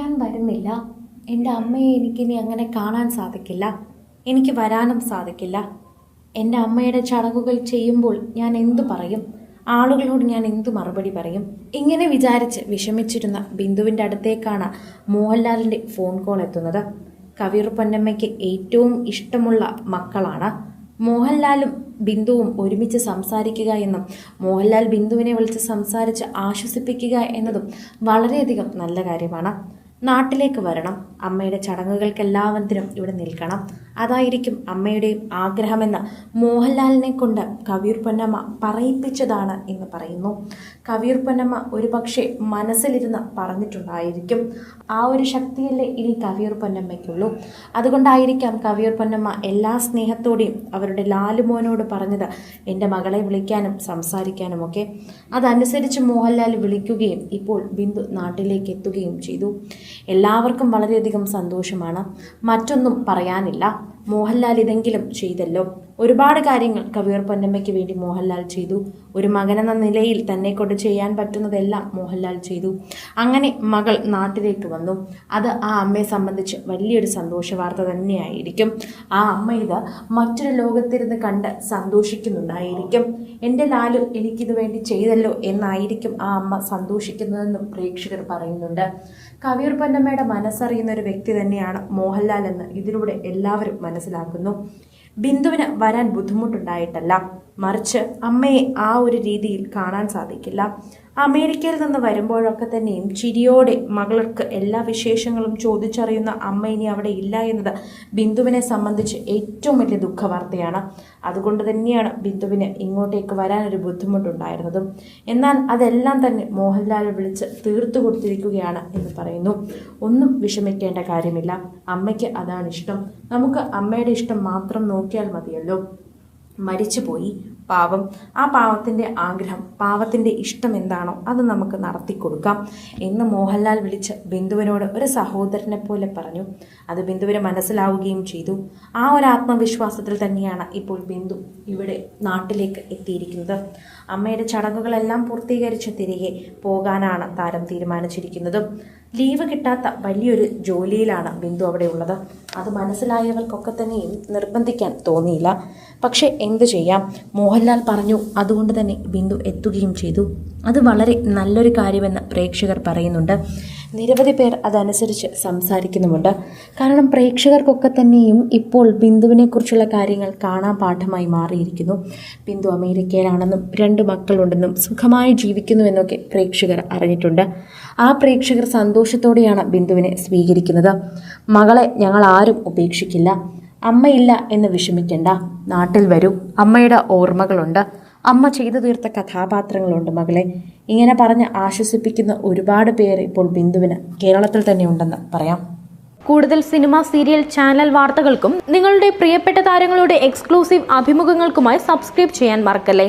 ഞാൻ വരുന്നില്ല. എന്റെ അമ്മയെ എനിക്കിനി അങ്ങനെ കാണാൻ സാധിക്കില്ല. എനിക്ക് വരാനും സാധിക്കില്ല. എന്റെ അമ്മയുടെ ചടങ്ങുകൾ ചെയ്യുമ്പോൾ ഞാൻ എന്തു പറയും? ആളുകളോട് ഞാൻ എന്തു മറുപടി പറയും? ഇങ്ങനെ വിചാരിച്ച് വിഷമിച്ചിരുന്ന ബിന്ദുവിന്റെ അടുത്തേക്കാണ് മോഹൻലാലിന്റെ ഫോൺ കോൾ എത്തുന്നത്. കവിയൂർ പൊന്നമ്മയ്ക്ക് ഏറ്റവും ഇഷ്ടമുള്ള മക്കളാണ്. മോഹൻലാലും ബിന്ദുവും ഒരുമിച്ച് സംസാരിക്കുക എന്നും മോഹൻലാൽ ബിന്ദുവിനെ വിളിച്ച് സംസാരിച്ച് ആശ്വസിപ്പിക്കുക എന്നതും വളരെയധികം നല്ല കാര്യമാണ്. നാട്ടിലേക്ക് വരണം. അമ്മയുടെ ചടങ്ങുകൾക്കെല്ലാവത്തിനും ഇവിടെ നിൽക്കണം. അതായിരിക്കും അമ്മയുടെയും ആഗ്രഹമെന്ന് മോഹൻലാലിനെ കൊണ്ട് കവിയൂർ പൊന്നമ്മ പറയിപ്പിച്ചതാണ് എന്ന് പറയുന്നു. കവിയൂർ പൊന്നമ്മ ഒരുപക്ഷെ മനസ്സിലിരുന്ന് പറഞ്ഞിട്ടുണ്ടായിരിക്കും. ആ ഒരു ശക്തിയല്ലേ ഇനി കവിയൂർ പൊന്നമ്മയ്ക്കുള്ളൂ. അതുകൊണ്ടായിരിക്കാം കവിയൂർ പൊന്നമ്മ എല്ലാ സ്നേഹത്തോടെയും അവരുടെ ലാലുമോനോട് പറഞ്ഞത് എന്റെ മകളെ വിളിക്കാനും സംസാരിക്കാനും ഒക്കെ അതനുസരിച്ച് മോഹൻലാൽ വിളിക്കുകയും ഇപ്പോൾ ബിന്ദു നാട്ടിലേക്ക് എത്തുകയും ചെയ്തു. എല്ലാവർക്കും വളരെയധികം സന്തോഷമാണ്. മറ്റൊന്നും പറയാനില്ല. മോഹൻലാൽ ഇതെങ്കിലും ചെയ്തല്ലോ. ഒരുപാട് കാര്യങ്ങൾ കവിയർ പൊന്നമ്മയ്ക്ക് വേണ്ടി മോഹൻലാൽ ചെയ്തു. ഒരു മകനെന്ന നിലയിൽ തന്നെ കൊണ്ട് ചെയ്യാൻ പറ്റുന്നതെല്ലാം മോഹൻലാൽ ചെയ്തു. അങ്ങനെ മകൾ നാട്ടിലേക്ക് വന്നു. അത് ആ അമ്മയെ സംബന്ധിച്ച് വലിയൊരു സന്തോഷ വാർത്ത തന്നെയായിരിക്കും. ആ അമ്മ ഇത് മറ്റൊരു ലോകത്തിരുന്ന് കണ്ട് സന്തോഷിക്കുന്നുണ്ടായിരിക്കും. എന്റെ ലാലു എനിക്കിത് വേണ്ടി ചെയ്തല്ലോ എന്നായിരിക്കും ആ അമ്മ സന്തോഷിക്കുന്നതെന്നും പ്രേക്ഷകർ പറയുന്നുണ്ട്. കവിയൂർ പൊന്നമ്മയുടെ മനസ്സറിയുന്ന ഒരു വ്യക്തി തന്നെയാണ് മോഹൻലാൽ എന്ന് ഇതിലൂടെ എല്ലാവരും മനസ്സിലാക്കുന്നു. ബിന്ദുവിന് വരാൻ ബുദ്ധിമുട്ടുണ്ടായിട്ടല്ല. മറിച്ച് അമ്മയെ ആ ഒരു രീതിയിൽ കാണാൻ സാധിക്കില്ല. അമേരിക്കയിൽ നിന്ന് വരുമ്പോഴൊക്കെ തന്നെയും ചിരിയോടെ മകൾക്ക് എല്ലാ വിശേഷങ്ങളും ചോദിച്ചറിയുന്ന അമ്മ ഇനി അവിടെ ഇല്ല എന്നത് ബിന്ദുവിനെ സംബന്ധിച്ച് ഏറ്റവും വലിയ ദുഃഖവാർത്തയാണ്. അതുകൊണ്ട് തന്നെയാണ് ബിന്ദുവിന് ഇങ്ങോട്ടേക്ക് വരാനൊരു ബുദ്ധിമുട്ടുണ്ടായിരുന്നതും. എന്നാൽ അതെല്ലാം തന്നെ മോഹൻലാൽ വിളിച്ച് തീർത്തു കൊടുത്തിരിക്കുകയാണ് എന്ന് പറയുന്നു. ഒന്നും വിഷമിക്കേണ്ട കാര്യമില്ല. അമ്മയ്ക്ക് അതാണ് ഇഷ്ടം. നമുക്ക് അമ്മയുടെ ഇഷ്ടം മാത്രം നോക്കിയാൽ മതിയല്ലോ. മരിച്ചുപോയി. പാവം. ആ പാവത്തിന്റെ ആഗ്രഹം പാവത്തിന്റെ ഇഷ്ടം എന്താണോ അത് നമുക്ക് നടത്തി കൊടുക്കാം എന്ന് മോഹൻലാൽ വിളിച്ച് ബിന്ദുവിനോട് ഒരു സഹോദരനെ പോലെ പറഞ്ഞു. അത് ബിന്ദുവിന് മനസ്സിലാവുകയും ചെയ്തു. ആ ഒരു ആത്മവിശ്വാസത്തിൽ തന്നെയാണ് ഇപ്പോൾ ബിന്ദു ഇവിടെ നാട്ടിലേക്ക് എത്തിയിരിക്കുന്നത്. അമ്മയുടെ ചടങ്ങുകളെല്ലാം പൂർത്തീകരിച്ച് തിരികെ പോകാനാണ് താരം തീരുമാനിച്ചിരിക്കുന്നതും. ലീവ് കിട്ടാത്ത വലിയൊരു ജോലിയിലാണ് ബിന്ദു അവിടെ ഉള്ളത്. അത് മനസ്സിലായവർക്കൊക്കെ തന്നെ നിർബന്ധിക്കാൻ തോന്നിയില്ല. പക്ഷേ എന്തു ചെയ്യാം? മോഹൻലാൽ പറഞ്ഞു അതുകൊണ്ട് തന്നെ ബിന്ദു എത്തുകയും ചെയ്തു. അത് വളരെ നല്ലൊരു കാര്യമെന്ന് പ്രേക്ഷകർ പറയുന്നുണ്ട്. നിരവധി പേർ അതനുസരിച്ച് സംസാരിക്കുന്നുമുണ്ട്. കാരണം പ്രേക്ഷകർക്കൊക്കെ തന്നെയും ഇപ്പോൾ ബിന്ദുവിനെക്കുറിച്ചുള്ള കാര്യങ്ങൾ കാണാൻ പാഠമായി മാറിയിരിക്കുന്നു. ബിന്ദു അമേരിക്കയിലാണെന്നും രണ്ട് മക്കളുണ്ടെന്നും സുഖമായി ജീവിക്കുന്നുവെന്നൊക്കെ പ്രേക്ഷകർ അറിഞ്ഞിട്ടുണ്ട്. ആ പ്രേക്ഷകർ സന്തോഷത്തോടെയാണ് ബിന്ദുവിനെ സ്വീകരിക്കുന്നത്. മകളെ ഞങ്ങൾ ആരും ഉപേക്ഷിക്കില്ല. അമ്മയില്ല എന്ന് വിഷമിക്കേണ്ട. നാട്ടിൽ വരൂ. അമ്മയുടെ ഓർമ്മകളുണ്ട്. അമ്മ ചെയ്തു തീർത്ത കഥാപാത്രങ്ങളുണ്ട് മകളെ. ഇങ്ങനെ പറഞ്ഞ് ആശ്വസിപ്പിക്കുന്ന ഒരുപാട് പേർ ഇപ്പോൾ ബിന്ദുവിന് കേരളത്തിൽ തന്നെ ഉണ്ടെന്ന് പറയാം. കൂടുതൽ സിനിമ സീരിയൽ ചാനൽ വാർത്തകൾക്കും നിങ്ങളുടെ പ്രിയപ്പെട്ട താരങ്ങളുടെ എക്സ്ക്ലൂസീവ് അഭിമുഖങ്ങൾക്കുമായി സബ്സ്ക്രൈബ് ചെയ്യാൻ മറക്കല്ലേ?